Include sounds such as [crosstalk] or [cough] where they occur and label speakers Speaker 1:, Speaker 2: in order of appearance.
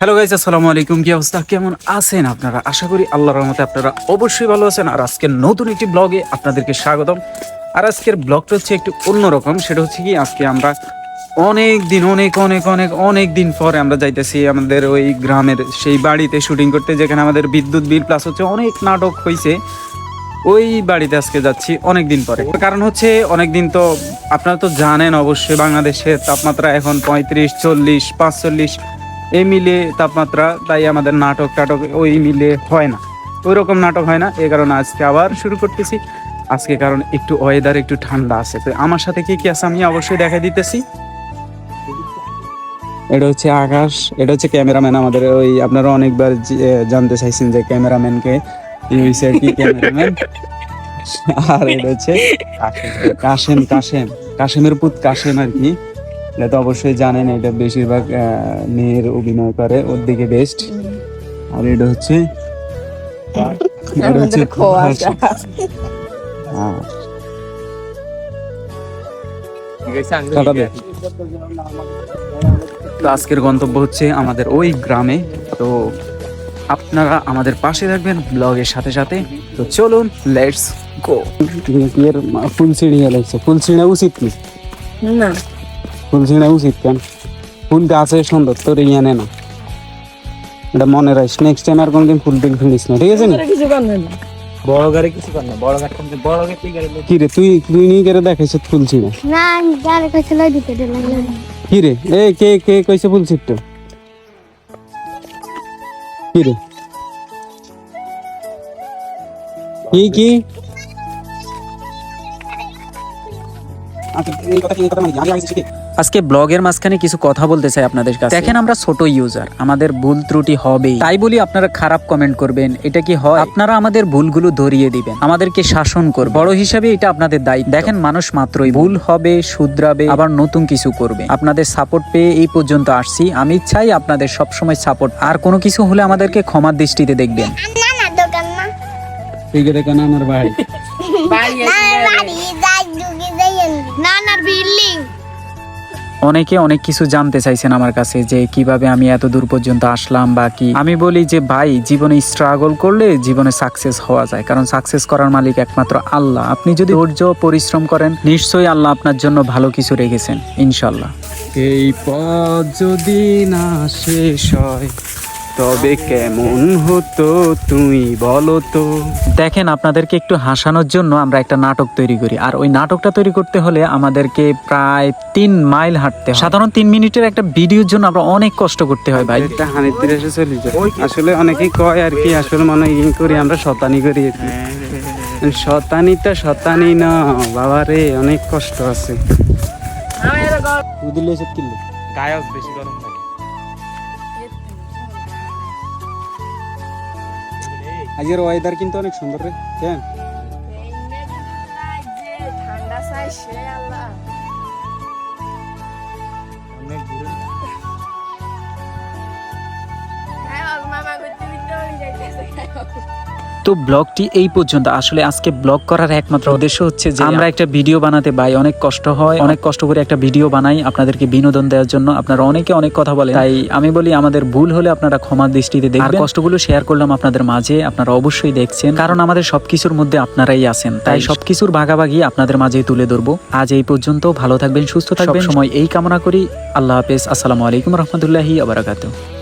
Speaker 1: Hello guys আসসালামু আলাইকুম। কি অবস্থা? কেমন আছেন আপনারা? আশা করি আল্লাহর রহমতে আপনারা অবশ্যই ভালো আছেন। আর আজকের নতুন একটি ব্লগে আপনাদেরকে স্বাগতম। আর আজকের ব্লগটা হচ্ছে একটু অন্যরকম। সেটা হচ্ছে কি, আজকে আমরা অনেক দিন, অনেক অনেক অনেক অনেক দিন পরে আমরা যাইতেছি আমাদের ওই গ্রামের সেই বাড়িতে শুটিং করতে, যেখানে আমাদের বিদ্যুৎ বিল প্লাস হচ্ছে অনেক নাটক হয়েছে ওই বাড়িতে আজকে যাচ্ছি অনেক দিন পরে। কারণ হচ্ছে, অনেক দিন তো আপনারা তো জানেন অবশ্যই, বাংলাদেশের তাপমাত্রা এখন পঁয়ত্রিশ, চল্লিশ, পাঁচচল্লিশ এই মিলে তাপমাত্রা, তাই আমাদের নাটক টাটক ওই মিলে হয় না। ওই রকম নাটক হয় না এই কারণে আজকে আবার শুরু করতেছি। আজকে কারণ একটু ওয়েদার একটু ঠান্ডা আছে। তো আমার সাথে কি কি আছে আমি অবশ্যই দেখা দিতেছি। এটা হচ্ছে আকাশ, এটা হচ্ছে ক্যামেরাম্যান আমাদের ওই আপনারা অনেকবার জানতে চাইছেন যে ক্যামেরাম্যানকে হয়েছে কি ক্যামেরাম্যান? আর এটা হচ্ছে কাশেম কাশেম, কাশেমের পুত কাশেম আর কি। এটা তো অবশ্যই জানেন এটা বেশিরভাগ মেয়ের অভিনয় করে ওর দিকে বেস্ট আর এটা হচ্ছে [laughs] এটা হচ্ছে হ্যাঁ। তো আজকের গন্তব্য হচ্ছে আমাদের ওই গ্রামে। তো আপনারা আমাদের পাশে থাকবেন ব্লগের সাথে সাথে। তো চলুন লেটস গো ফুল লাগছে ফুল ছিঁড়া উচিত কি?
Speaker 2: না।
Speaker 1: ফুল ছিঁড়া উচিত কেন? ফুল গাছে সুন্দর? তোর ইয়ে নে না। এটা মনে রাখিস নেক্সট টাইম আর কোনদিন ফুল টুল ছিঁড়িস না ঠিক আছে না?
Speaker 2: কিছু করবে না
Speaker 3: বড় গাড়ি কিছু কর না বড় গাড়ি বড় গাড়ি কি গাড়ি?
Speaker 1: কি রে তুই তুই নিয়ে করে দেখাইছ ফুল ছিঁড়া।
Speaker 4: না যার কাছে লই দিতে দিলাম
Speaker 1: কি রে এ কে কে কইছে ফুল ছিঁড়তে? কি রে? কি কি?
Speaker 5: আজকে ব্লগের মাঝখানে কিছু কথা বলতে চাই আপনাদের কাছে। দেখেন আমরা ছোট ইউজার আমাদের ভুল ত্রুটি হবে তাই বলি আপনারা খারাপ কমেন্ট করবেন এটা কি হয়? আপনারা আমাদের ভুলগুলো ধরিয়ে দিবেন আমাদেরকে শাসন করবে বড় হিসাবে এটা আপনাদের দায়িত্ব। দেখেন মানুষ মাত্রই ভুল হবে শুধরাবে আবার নতুন কিছু করবে। আপনাদের সাপোর্ট পেয়ে এই পর্যন্ত আসছি। আমি চাই আপনাদের সবসময় সাপোর্ট আর কোনো কিছু হলে আমাদেরকে ক্ষমার দৃষ্টিতে দেখবেন।
Speaker 1: আমার
Speaker 2: বাড়ি [laughs]
Speaker 5: অনেকে অনেক কিছু জানতে চাইছেন আমার কাছে যে কীভাবে আমি এত দূর পর্যন্ত আসলাম বা কি। আমি বলি যে, ভাই, জীবনে স্ট্রাগল করলে জীবনে সাকসেস হওয়া যায়। কারণ সাকসেস করার মালিক একমাত্র আল্লাহ। আপনি যদি ধৈর্য, পরিশ্রম করেন, নিশ্চয়ই আল্লাহ আপনার জন্য ভালো কিছু রেখেছেন ইনশাল্লাহ
Speaker 1: এই পথ যদি না শেষ হয় তবে কেমন হতো তুমি বলো তো।
Speaker 5: দেখেন আপনাদেরকে একটু হাসানোর জন্য আমরা একটা নাটক তৈরি করি। আর ওই নাটকটা তৈরি করতে হলে আমাদেরকে প্রায় তিন মাইল হাঁটতে হয়। সাধারণ তিন মিনিটের একটা ভিডিওর জন্য আমরা অনেক কষ্ট করতে হয় ভাই।
Speaker 1: এটা চলে যায়। আসলে অনেকেই কয় আর কি আসলে মনে হয় ই করি আমরা শতানি করি। শতানিটা শতানি না বাবা রে অনেক কষ্ট আছে। দিলে
Speaker 3: গায়ক বেশি গরম থাকে।
Speaker 1: আজকের ওয়েদার কিন্তু অনেক সুন্দর রে কেন?
Speaker 2: ঠান্ডা চাই সে আল্লাহ
Speaker 3: অনেক দূরে
Speaker 5: তো ব্লগটি এই পর্যন্ত। আসলে আজকে ব্লগ করার একমাত্র উদ্দেশ্য হচ্ছে যে আমরা একটা ভিডিও বানাতে পাই অনেক কষ্ট হয়। অনেক কষ্ট করে একটা ভিডিও বানাই আপনাদেরকে বিনোদন দেওয়ার জন্য। আপনারা অনেকে অনেক কথা বলে তাই আমি বলি আমাদের ভুল হলে আপনারা ক্ষমার দৃষ্টিতে দেখবেন। কষ্টগুলো শেয়ার করলাম আপনাদের মাঝে আপনারা অবশ্যই দেখছেন। কারণ আমাদের সবকিছুর মধ্যে আপনারাই আছেন। তাই সবকিছুর ভাগাভাগি আপনাদের মাঝে তুলে ধরবো। আজ এই পর্যন্ত ভালো থাকবেন সুস্থ থাকবেন। সময় এই কামনা করি। আল্লাহ হাফেজ। আসসালামু আলাইকুম রহমতুল্লাহি আবরাকাতুহ